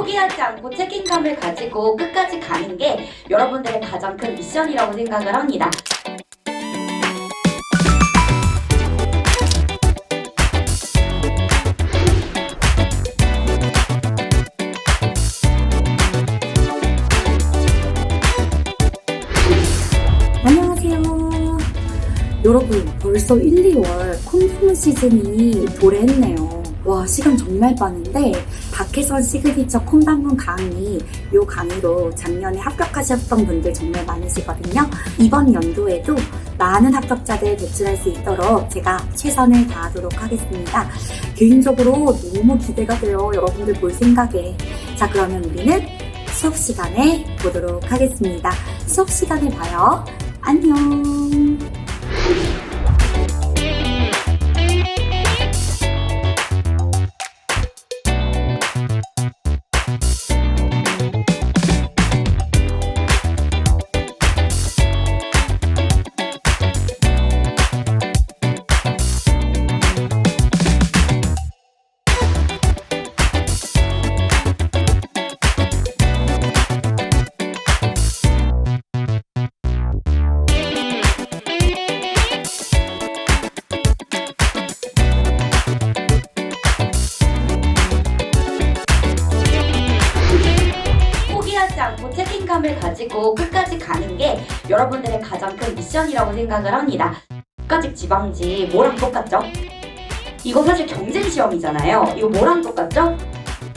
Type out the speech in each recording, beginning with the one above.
포기하지 않고 책임감을 가지고 끝까지 가는 게 여러분들의 가장 큰 미션이라고 생각을 합니다. 여러분, 벌써 1, 2월 콘돔 시즌이 도래했네요. 와, 시간 정말 빠른데, 박혜선 시그니처 콘담문 강의, 요 강의로 작년에 합격하셨던 분들 정말 많으시거든요. 이번 연도에도 많은 합격자들 배출할 수 있도록 제가 최선을 다하도록 하겠습니다. 개인적으로 너무 기대가 돼요. 여러분들 볼 생각에. 자, 그러면 우리는 수업 시간에 보도록 하겠습니다. 수업 시간에 봐요. 안녕. 책임감을 가지고 끝까지 가는 게 여러분들의 가장 큰 미션이라고 생각을 합니다. 국가직 지방직 뭐랑 똑같죠? 이거 사실 경쟁 시험이잖아요. 이거 뭐랑 똑같죠?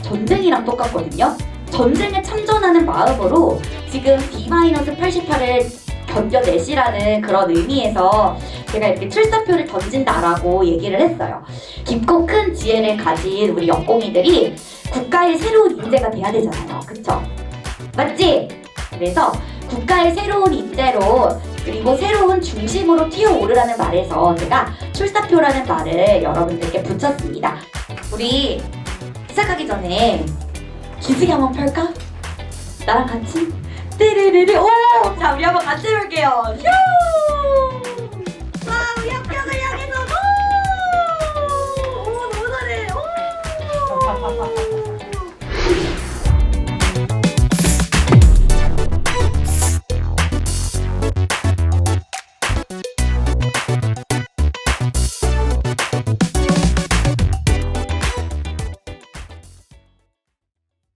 전쟁이랑 똑같거든요. 전쟁에 참전하는 마음으로 지금 D-88을 견뎌내시라는 그런 의미에서 제가 이렇게 출사표를 던진다라고 얘기를 했어요. 깊고 큰 지혜를 가진 우리 역공이들이 국가의 새로운 인재가 돼야 되잖아요. 그쵸? 맞지? 그래서 국가의 새로운 인재로 그리고 새로운 중심으로 튀어오르라는 말에서 제가 출사표라는 말을 여러분들께 붙였습니다. 우리 시작하기 전에 기지개 한번 펼까? 나랑 같이? 띠리리리 오! 자 우리 한번 같이 해볼게요. 휴!